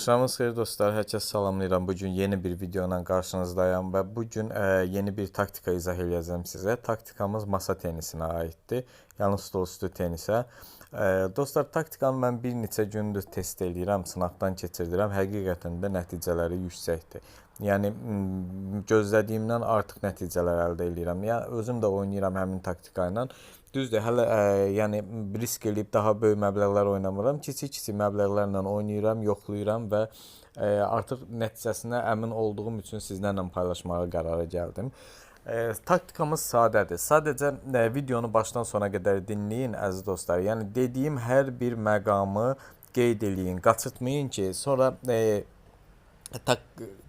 Axşamınız xeyir dostlar. Hər kəs salamlayıram. Bu gün yeni bir video ilə qarşınızdayam və bu gün ə, yeni bir taktika izah edəcəm sizə. Taktikamız masa tenisinə aiddir. Yəni stolüstü tenisə. Dostlar, taktikanı mən bir neçə gündür test edirəm, sınaqdan keçirdirəm. Həqiqətən də nəticələri yüksəkdir. Yəni gözlədiyimdən artıq nəticələr əldə edirəm. Ya özüm də oynayıram həmin taktika ilə. Düzdür, hələ ə, yəni risk eləyib daha böyük məbləğlər oynamıram. Kiçik-kiçik məbləğlərlə oynayıram, yoxlayıram və ə, artıq nəticəsinə əmin olduğum üçün sizlərlə paylaşmağa qərara gəldim. Ə, taktikamız sadədir. Sadəcə ə, videonu başdan sona qədər dinləyin əziz dostlar. Yəni dediyim hər bir məqamı qeyd eləyin, qaçırtmayın ki, sonra ə, tak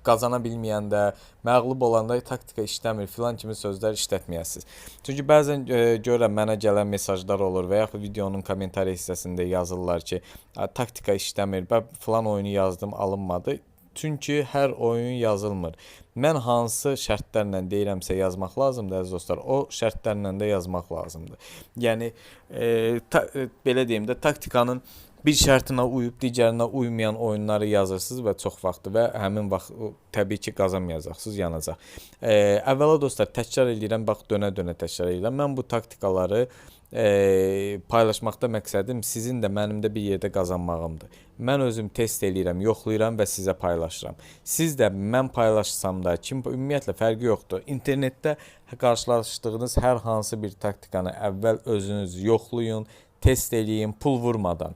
qazana bilməyəndə, məğlub olanda taktika işləmir filan kimi sözlər işlətməyəsiniz. Çünki bəzən e, görürəm mənə gələn mesajlar olur və yaxud videonun kommentariya hissəsində yazırlar ki, "A, taktika işləmir. Bə filan oyunu yazdım, alınmadı." Çünki hər oyun yazılmır. Mən hansı şərtlərlə deyirəmsə yazmaq lazımdır əziz dostlar, o şərtlərlə də yazmaq lazımdır. Yəni e, ta, e, belə deyim də taktikanın bir şərtinə uyub digərinə uymayan oyunları yazırsınız və çox vaxtı və həmin vaxt təbii ki, qazanmayacaqsınız, yanacaq. E, əvvəla dostlar təkrar edirəm, bax dönə-dönə təkrar edirəm. Mən bu taktikaları e, paylaşmaqda məqsədim sizin də mənim də bir yerdə qazanmağımdır. Mən özüm test eləyirəm, yoxlayıram və sizə paylaşıram. Siz də mən paylaşsam da, kim ümumiyyətlə fərqi yoxdur. İnternetdə qarşılaşdığınız hər hansı bir taktikanı əvvəl özünüz yoxlayın, test eləyin, pul vurmadan.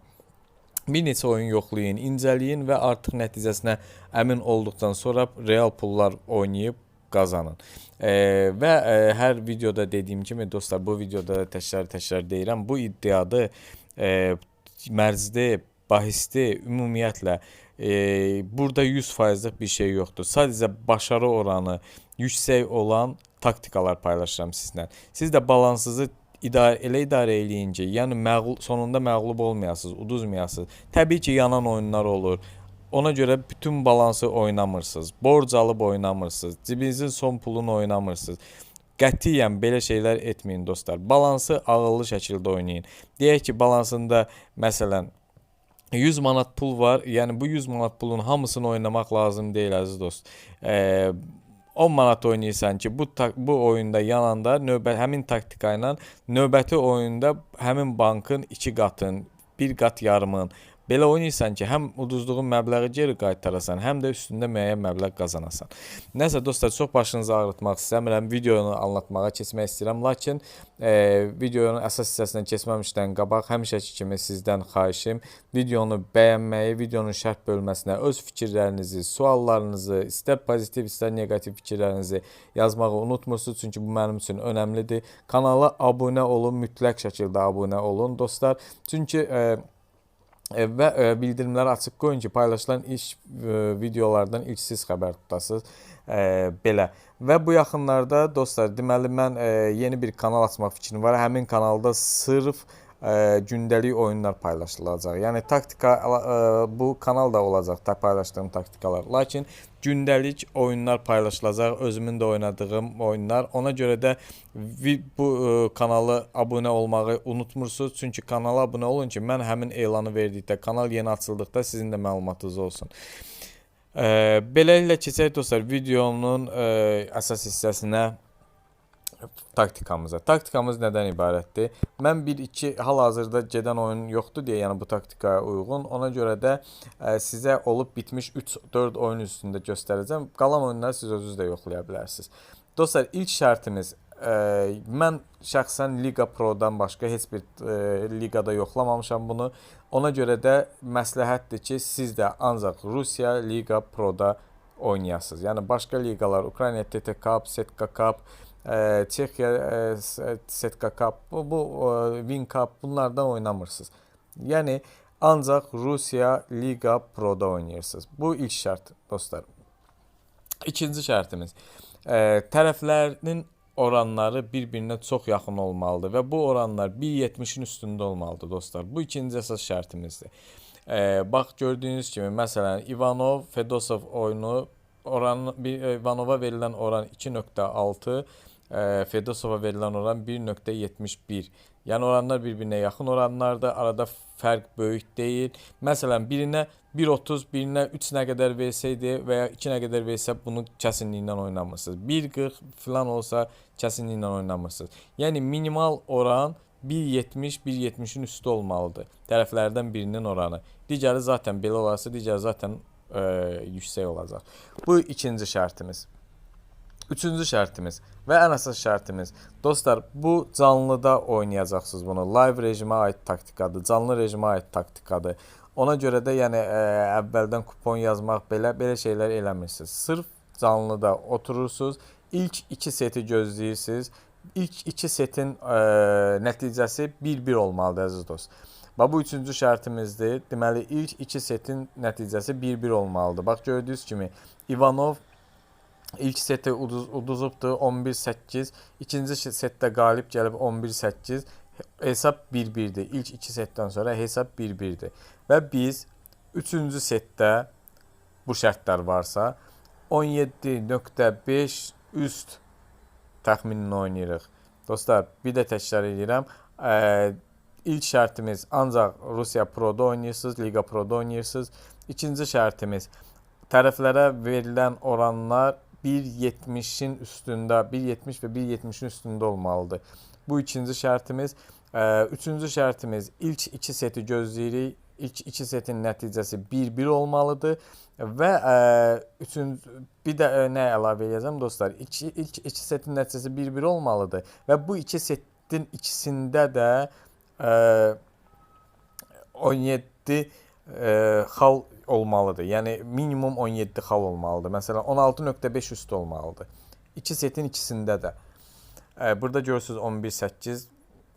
Bir neçə oyun yoxlayın, incələyin və artıq nəticəsinə əmin olduqdan sonra real pullar oynayıb qazanın. E, və e, hər videoda dediyim kimi dostlar, bu videoda da təkrar-təkrar deyirəm, bu iddiadır, e, mərzdir, bahisdir, ümumiyyətlə e, burada 100%lik bir şey yoxdur. Sadəcə başarı oranı yüksək olan taktikalar paylaşıram sizlə. Siz də balansınızı idarə elə idarə eləyin ki, yəni sonunda məğlub olmayasınız, uduzmayasınız. Təbii ki, yanan oyunlar olur. Ona görə bütün balansı oynamırsınız. Borc alıb oynamırsınız. Cibinizin son pulunu oynamırsınız. Qətiyyən belə şeylər etməyin dostlar. Balansı ağıllı şəkildə oynayın. Deyək ki, balansında məsələn 100 manat pul var. Yəni bu 100 manat pulun hamısını oynamaq lazım deyil əziz dost. Eee 10 manat oynayırsan ki, bu bu oyunda yananda növbə həmin taktika ilə növbəti oyunda həmin bankın 2 qatın, 1 qat yarımın Belə oynayırsan ki, həm uduzduğun məbləği geri qaytarasan, həm də üstündə müəyyən məbləğ qazanasan. Nəsə dostlar, çox başınızı ağrıtmaq istəmirəm, videonu anlatmağa keçmək istəyirəm, lakin e, videonun əsas hissəsinə keçməmişdən qabaq həmişəki kimi sizdən xahişim videonu bəyənməyi, videonun şərh bölməsinə öz fikirlərinizi, suallarınızı, istər pozitiv, istər neqativ fikirlərinizi yazmağı unutmursunuz, çünki bu mənim üçün önəmlidir. Kanala abunə olun, mütləq şəkildə abunə olun dostlar. Çünki e, və e, bildirimləri açıq qoyun ki, paylaşılan ilk e, videolardan ilk siz xəbər tutasınız. Belə. Və bu yaxınlarda dostlar, deməli mən yeni bir kanal açmaq fikrim var. Həmin kanalda sırf gündəlik oyunlar paylaşılacaq. Yəni taktika bu kanalda olacaq da paylaşdığım taktikalar. Lakin gündəlik oyunlar paylaşılacaq. Özümün də oynadığım oyunlar. Ona görə də bu kanalı abunə olmağı unutmursunuz. Çünki kanala abunə olun ki, mən həmin elanı verdikdə, kanal yeni açıldıqda sizin də məlumatınız olsun. Beləliklə keçək dostlar videonun əsas hissəsinə taktikamıza. Taktikamız nədən ibarətdir? Mən 1-2 hal-hazırda gedən oyun yoxdur deyə, yəni bu taktikaya uyğun. Ona görə də ə, sizə olub bitmiş 3-4 oyun üstündə göstərəcəm. Qalan oyunları siz özünüz də yoxlaya bilərsiniz. Dostlar, ilk şərtimiz ə, mən şəxsən Liga Pro-dan başqa heç bir ə, liqada yoxlamamışam bunu. Ona görə də məsləhətdir ki, siz də ancaq Rusiya Liga Pro-da oynayasınız. Yəni başqa liqalar, Ukrayna TT Cup, Setka Cup, e, Çexiya e, Setka Cup, bu, e, Win Cup bunlardan oynamırsınız. Yəni ancaq Rusiya Liga Pro-da oynayırsınız. Bu ilk şərt dostlar. İkinci şərtimiz. E, tərəflərin oranları bir-birinə çox yaxın olmalıdır və bu oranlar 1.70-in üstündə olmalıdır dostlar. Bu ikinci əsas şərtimizdir. E, bax gördüyünüz kimi məsələn Ivanov Fedosov oyunu oran Ivanova verilən oran 2.6 e, Fedosova verilen oran 1.71. Yani oranlar birbirine yakın oranlarda. Arada fark büyük değil. Mesela birine 1.30, birine 3 ne kadar verseydi veya 2 ne kadar verse bunu kesinliğinden oynamırsınız. 1.40 falan olsa kesinliğinden oynamırsınız. Yani minimal oran 1.70, 1.70'in üstü olmalıdır. Tərəflərdən birinin oranı. Digəri zaten belə olarsa, digəri zaten e, yüksək olacaq. Bu ikinci şərtimiz. Üçüncü şərtimiz və ən əsas şərtimiz. Dostlar, bu canlıda oynayacaqsınız bunu. Live rejimə aid taktikadır, canlı rejimə aid taktikadır. Ona görə də yəni ə, əvvəldən kupon yazmaq belə belə şeylər eləmirsiniz. Sırf canlıda oturursunuz, ilk 2 seti gözləyirsiniz. İlk 2 setin ə, nəticəsi 1-1 olmalıdır əziz dost. Bax bu üçüncü şərtimizdir. Deməli ilk 2 setin nəticəsi 1-1 olmalıdır. Bax gördüyünüz kimi Ivanov İlk seti uduz, uduzubdu 11-8. İkinci setdə qalib gəlib 11-8. Hesab 1-1-dir. İlk 2 setdən sonra hesab 1-1-dir. Və biz 3-cü setdə bu şərtlər varsa 17.5 üst təxminini oynayırıq. Dostlar, bir də təkrar edirəm. Ə, ilk şərtimiz ancaq Rusiya Pro-da oynayırsınız, Liga Pro-da oynayırsınız. İkinci şərtimiz tərəflərə verilən oranlar 1.70'in üstündə, 1.70 və 1.70'in üstündə olmalıdır. Bu ikinci şərtimiz. Ə, Üçüncü şərtimiz ilk 2 seti gözləyirik. İlk 2 setin nəticəsi 1-1 olmalıdır və ə, üçüncü bir də ə, nə əlavə edəcəm dostlar? İki, ilk 2 setin nəticəsi 1-1 olmalıdır və bu 2 setin ikisində də ə, 17 ə, xal olmalıdır. Yəni minimum 17 xal olmalıdır. Məsələn 16.5 üstü olmalıdır. 2 setin ikisində də. E, burada görürsüz 11.8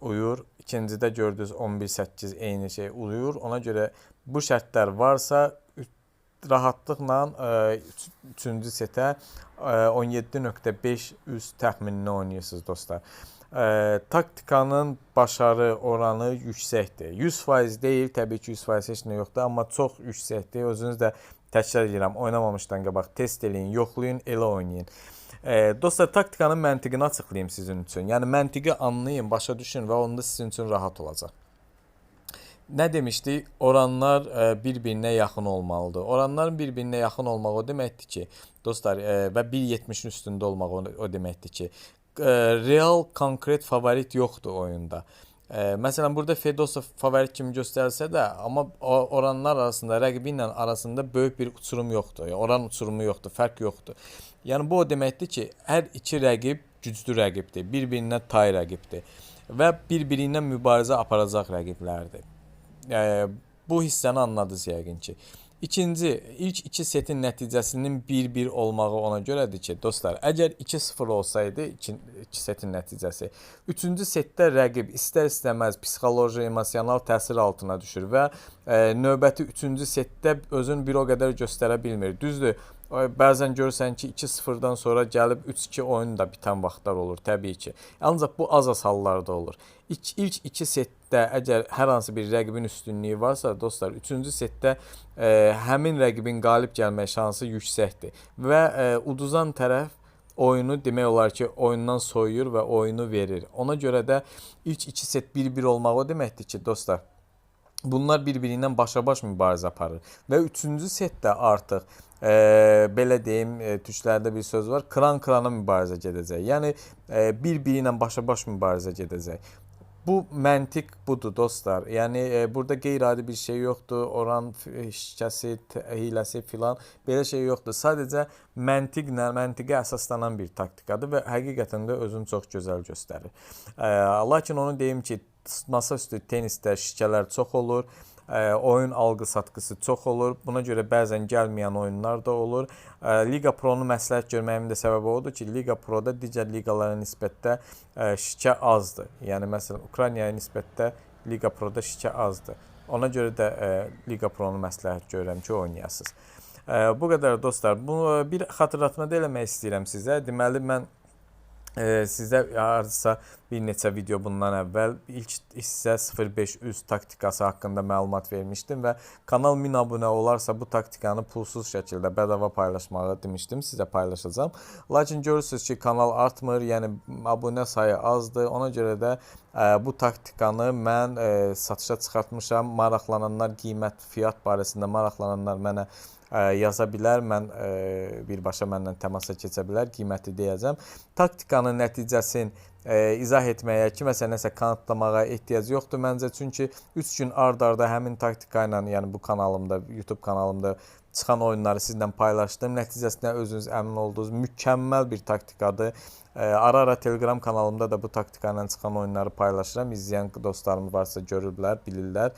uyur. İkincidə gördünüz 11.8 eyni şey uyur. Ona görə bu şərtlər varsa rahatlıqla e, üçüncü setə e, 17.5 üst təxminini oynayırsınız dostlar. E, taktikanın başarı oranı yüksəkdir. 100% deyil, təbii ki 100% heç nə yoxdur, amma çox yüksəkdir. Özünüz də təkrar edirəm, oynamamışdan qabaq test eləyin, yoxlayın, elə oynayın. E, dostlar, taktikanın məntiqini açıqlayım sizin üçün. Yəni məntiqi anlayın, başa düşün və onda sizin üçün rahat olacaq. Nə demişdik? Oranlar e, bir-birinə yaxın olmalıdır. Oranların bir-birinə yaxın olmaq o deməkdir ki, dostlar, e, və 1.70-in üstündə olmaq o, deməkdir ki, real konkret favorit yoxdur oyunda. E, məsələn burada Fedosov favorit kimi göstərsə də, amma o- oranlar arasında rəqibi ilə arasında böyük bir uçurum yoxdur. Yəni oran uçurumu yoxdur, fərq yoxdur. Yəni bu o deməkdir ki, hər iki rəqib güclü rəqibdir, bir-birinə tay rəqibdir və bir-biri ilə mübarizə aparacaq rəqiblərdir. E, bu hissəni anladınız yəqin ki. İkinci, ilk iki setin nəticəsinin 1-1 olmağı ona görədir ki, dostlar, əgər 2-0 olsaydı iki, iki setin nəticəsi, üçüncü setdə rəqib istər-istəməz psixoloji, emosional təsir altına düşür və e, növbəti üçüncü setdə özünü bir o qədər göstərə bilmir. Düzdür, bəzən görürsən ki, 2-0-dan sonra gəlib 3-2 oyun da bitən vaxtlar olur, təbii ki. Ancaq bu az-az hallarda olur. İlk, ilk iki setdə əgər hər hansı bir rəqibin üstünlüyü varsa, dostlar, üçüncü setdə e, həmin rəqibin qalib gəlmə şansı yüksəkdir və e, uduzan tərəf oyunu demək olar ki, oyundan soyuyur və oyunu verir. Ona görə də ilk iki set 1-1 olmaq o deməkdir ki, dostlar, bunlar bir-biri ilə başa-baş mübarizə aparır və üçüncü setdə artıq e, belə deyim, e, türklərdə bir söz var, kran-krana mübarizə gedəcək. Yəni e, bir-biri ilə başa-baş mübarizə gedəcək. Bu məntiq budur dostlar. Yəni e, burada qeyri-adi bir şey yoxdur. Oran şikəsi, hiləsi filan belə şey yoxdur. Sadəcə məntiqlə, məntiqə əsaslanan bir taktikadır və həqiqətən də özünü çox gözəl göstərir. E, lakin onu deyim ki, masaüstü tenisdə şikələr çox olur. Ə, oyun alqı-satqısı çox olur. Buna görə bəzən gəlməyən oyunlar da olur. Ə, Liga Pro-nu məsləhət görməyimin də səbəbi odur ki, Liga Pro-da digər liqalara nisbətdə ə, şikə azdır. Yəni məsələn Ukraynaya nisbətdə Liga Pro-da şikə azdır. Ona görə də ə, Liga Pro-nu məsləhət görürəm ki, oynayasınız. Ə, bu qədər dostlar. Bu bir xatırlatma da eləmək istəyirəm sizə. Deməli mən Ee, sizə hardasa bir neçə video bundan əvvəl ilk hissə 05 üst taktikası haqqında məlumat vermişdim və kanal 1000 abunə olarsa bu taktikanı pulsuz şəkildə bədava paylaşmağı demişdim, sizə paylaşacağam. Lakin görürsüz ki, kanal artmır, yəni abunə sayı azdır. Ona görə də ə, bu taktikanı mən ə, satışa çıxartmışam. Maraqlananlar qiymət, fiyat barəsində maraqlananlar mənə yaza bilər. Mən birbaşa mənlə təmasa keçə bilər, qiyməti deyəcəm. Taktikanın nəticəsini ə, izah etməyə, kiməsə nəsə kanıtlamağa ehtiyac yoxdur məncə. Çünki 3 gün ard-arda həmin taktika ilə, yəni bu kanalımda, YouTube kanalımda çıxan oyunları sizlə paylaşdım. Nəticəsində özünüz əmin oldunuz. Mükəmməl bir taktikadır. Ara-ara Telegram kanalımda da bu taktika ilə çıxan oyunları paylaşıram. İzləyən dostlarım varsa görürlər, bilirlər.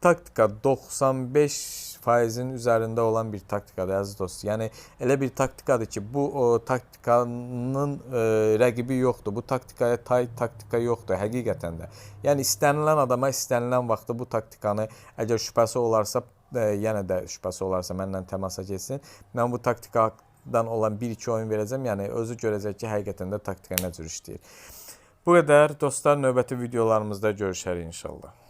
Taktika 95 faizin üzərində olan bir taktikadır əziz dost. Yəni elə bir taktikadır ki, bu o, taktikanın ə, rəqibi yoxdur. Bu taktikaya tay taktika yoxdur həqiqətən də. Yəni istənilən adama istənilən vaxtda bu taktikanı əgər şübhəsi olarsa, yenə də şübhəsi olarsa mənlə təmasa keçsin. Mən bu taktikadan olan 1-2 oyun verəcəm. Yəni özü görəcək ki, həqiqətən də taktika nə cür işləyir. Bu qədər dostlar, növbəti videolarımızda görüşərik inşallah.